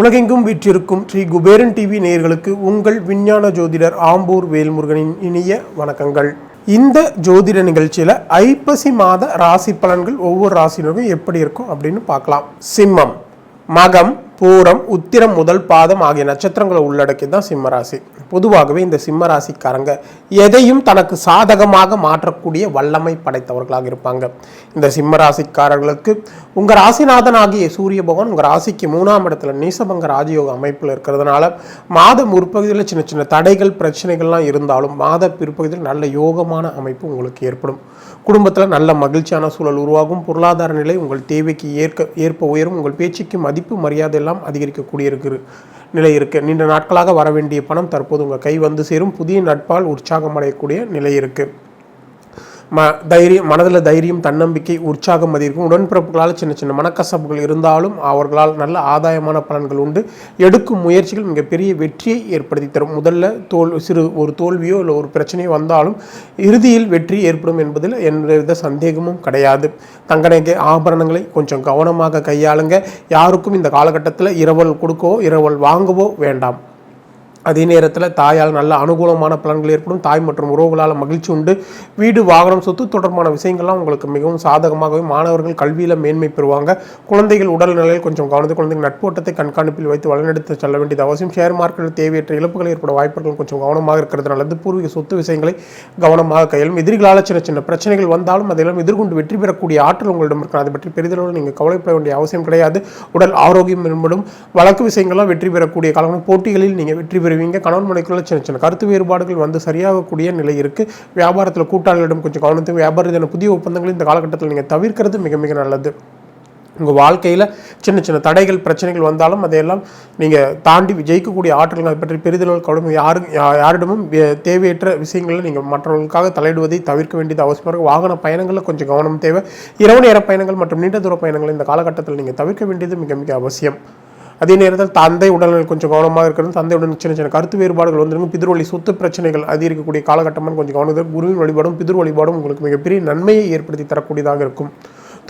உலகெங்கும் வீற்றிருக்கும் ஸ்ரீ குபேரன் டிவி நேயர்களுக்கு உங்கள் விஞ்ஞான ஜோதிடர் ஆம்பூர் வேல்முருகனின் இனிய வணக்கங்கள். இந்த ஜோதிட நிகழ்ச்சியில் ஐப்பசி மாத ராசி பலன்கள் ஒவ்வொரு ராசினருக்கும் எப்படி இருக்கும் அப்படின்னு பார்க்கலாம். சிம்மம் மகம் பூரம் உத்திரம் முதல் பாதம் ஆகிய நட்சத்திரங்களை உள்ளடக்கி தான் சிம்மராசி. பொதுவாகவே இந்த சிம்மராசிக்காரங்க எதையும் தனக்கு சாதகமாக மாற்றக்கூடிய வல்லமை படைத்தவர்களாக இருப்பாங்க. இந்த சிம்மராசிக்காரர்களுக்கு உங்கள் ராசிநாதன் ஆகிய சூரிய பகவான் உங்கள் ராசிக்கு மூணாம் இடத்துல நீசபங்க ராஜயோக அமைப்பில் இருக்கிறதுனால மாத முற்பகுதியில் சின்ன சின்ன தடைகள் பிரச்சனைகள்லாம் இருந்தாலும் மாத பிற்பகுதியில் நல்ல யோகமான அமைப்பு உங்களுக்கு ஏற்படும். குடும்பத்தில் நல்ல மகிழ்ச்சியான சூழல் உருவாகும். பொருளாதார நிலை உங்கள் தேவைக்கு ஏற்க ஏற்ப உயரும். உங்கள் பேச்சுக்கு மதிப்பு மரியாதை எல்லாம் அதிகரிக்கக்கூடிய இருக்கிற நிலை இருக்கு. நீண்ட நாட்களாக வர வேண்டிய பணம் தற்போது உங்கள் கை வந்து சேரும். புதிய நட்பால் உற்சாகம் அடையக்கூடிய நிலை இருக்கு. ம தைரியம் மனதில் தைரியம் தன்னம்பிக்கை உற்சாகம் அதிகரிக்கும் உடன்பிறப்புகளால் சின்ன சின்ன மனக்கசப்புகள் இருந்தாலும் அவர்களால் நல்ல ஆதாயமான பலன்கள் உண்டு. எடுக்கும் முயற்சிகள் மிகப்பெரிய வெற்றியை ஏற்படுத்தி தரும். முதல்ல தோல் சிறு ஒரு தோல்வியோ இல்லை ஒரு பிரச்சனையோ வந்தாலும் இறுதியில் வெற்றி ஏற்படும் என்பதில் எந்தவித சந்தேகமும் கிடையாது. தங்கநகை ஆபரணங்களை கொஞ்சம் கவனமாக கையாளுங்க. யாருக்கும் இந்த காலகட்டத்தில் இரவல் கொடுக்கவோ இரவல் வாங்கவோ வேண்டாம். அதே நேரத்தில் தாயால் நல்ல அனுகூலமான பலன்கள் ஏற்படும். தாய் மற்றும் உறவுகளால் மகிழ்ச்சி உண்டு. வீடு வாகனம் சொத்து தொடர்பான விஷயங்கள்லாம் உங்களுக்கு மிகவும் சாதகமாகவே மாணவர்கள் கல்வியில் மேன்மை பெறுவாங்க. குழந்தைகள் உடல்நிலையில் கொஞ்சம் கவனத்தை குழந்தைகள் நட்போட்டத்தை கண்காணிப்பில் வைத்து வழிநடத்த செல்ல வேண்டியது அவசியம். ஷேர் மார்க்கெட்டில் தேவையற்ற இழப்புகள் ஏற்பட வாய்ப்புகள் கொஞ்சம் கவனமாக இருக்கிறது. நல்லது. பூர்வீக சொத்து விஷயங்களை கவனமாக கையாளும். எதிரிகளால் சின்ன சின்ன பிரச்சனைகள் வந்தாலும் அதெல்லாம் எதிர்கொண்டு வெற்றி பெறக்கூடிய ஆற்றல் உங்களிடம் இருக்கும் அதை பற்றி பெரிதளவில் நீங்கள் கவலைப்பட வேண்டிய அவசியம் கிடையாது. உடல் ஆரோக்கியம் மேம்படும். வழக்கு விஷயங்கள்லாம் வெற்றி பெறக்கூடிய காலம் போட்டிகளில் நீங்கள் வெற்றி பெறுவீங்க கணவன் மனைக்குள்ள சின்ன சின்ன கருத்து வேறுபாடுகள் வந்து சரியாகக்கூடிய நிலை இருக்குது வியாபாரத்தில் கூட்டாளிகளிடம் கொஞ்சம் கவனத்தை வியாபார புதிய ஒப்பந்தங்களை இந்த காலகட்டத்தில் நீங்கள் தவிர்க்கிறது மிக மிக நல்லது. உங்கள் வாழ்க்கையில் சின்ன சின்ன தடைகள் பிரச்சனைகள் வந்தாலும் அதையெல்லாம் நீங்கள் தாண்டி ஜெயிக்கக்கூடிய ஆற்றல்கள் அதை பற்றி பெரிதளவு கவனம் யாரு யாரிடமும் தேவையற்ற விஷயங்களில் நீங்கள் மற்றவர்களுக்காக தலையிடுவதை தவிர்க்க வேண்டியது அவசியமாக இருக்கும் வாகன பயணங்களில் கொஞ்சம் கவனம் தேவை. இரவு நேர பயணங்கள் மற்றும் நீண்ட தூர பயணங்கள் இந்த காலகட்டத்தில் நீங்கள் தவிர்க்க வேண்டியது மிக மிக அவசியம். அதே நேரத்தில் தந்தை உடல்நிலை கொஞ்சம் கவனமாக இருக்கிறது தந்தையுடன் சின்ன சின்ன கருத்து வேறுபாடுகள் வந்துருங்க பிதிர்வழி சொத்து பிரச்சனைகள் அதிகரிக்கக்கூடிய காலகட்டமாக கொஞ்சம் கவனம் குருவின் வழிபாடும் பிதிர் வழிபாடும் உங்களுக்கு மிகப்பெரிய நன்மையை ஏற்படுத்தி தரக்கூடியதாக இருக்கும்.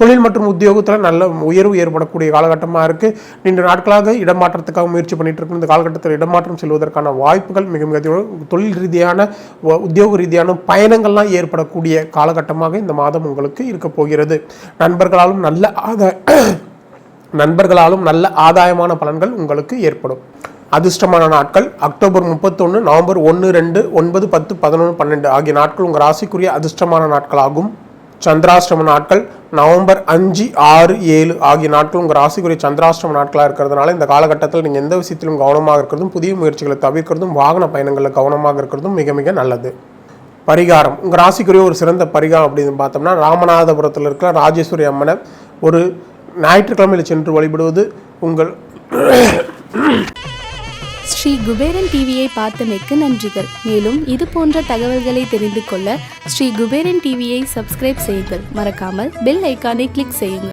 தொழில் மற்றும் உத்தியோகத்தில் நல்ல உயர்வு ஏற்படக்கூடிய காலகட்டமாக இருக்குது நீண்ட நாட்களாக இடமாற்றத்துக்காக முயற்சி பண்ணிட்டு இருக்கும் இந்த காலகட்டத்தில் இடமாற்றம் செல்வதற்கான வாய்ப்புகள் மிக மிக தொழில் ரீதியான உத்தியோக ரீதியான பயணங்கள்லாம் ஏற்படக்கூடிய காலகட்டமாக இந்த மாதம் உங்களுக்கு இருக்க போகிறது. நண்பர்களாலும் நல்ல ஆதாய நண்பர்களாலும் நல்ல ஆதாயமான பலன்கள் உங்களுக்கு ஏற்படும். அதிர்ஷ்டமான நாட்கள் அக்டோபர் முப்பத்தொன்று நவம்பர் ஒன்று ரெண்டு ஒன்பது பத்து பதினொன்று பன்னெண்டு ஆகிய நாட்கள் உங்கள் ராசிக்குரிய அதிர்ஷ்டமான நாட்களாகும். சந்திராஷ்டம நாட்கள் நவம்பர் அஞ்சு ஆறு ஏழு ஆகிய நாட்கள் உங்கள் ராசிக்குரிய சந்திராஷ்டம நாட்களாக இருக்கிறதுனால இந்த காலகட்டத்தில் நீங்கள் எந்த விஷயத்திலும் கவனமாக இருக்கிறதும் புதிய முயற்சிகளை தவிர்க்கிறதும் வாகன பயணங்களில் கவனமாக இருக்கிறதும் மிக மிக நல்லது. பரிகாரம். உங்கள் ராசிக்குரிய ஒரு சிறந்த பரிகாரம் அப்படின்னு பார்த்தோம்னா ராமநாதபுரத்தில் இருக்கிற ராஜேஸ்வரி அம்மனை ஒரு ஞாயிற்றுக்கிழமையில் சென்று வழிபடுவது உங்கள் ஸ்ரீ குபேரன் டிவியை பார்த்தமைக்கு நன்றிகள். மேலும் இது போன்ற தகவல்களை தெரிந்து கொள்ள ஸ்ரீ குபேரன் டிவியை சப்ஸ்கிரைப் செய்யுங்கள். மறக்காமல் பெல் ஐக்கானை கிளிக் செய்யுங்கள்.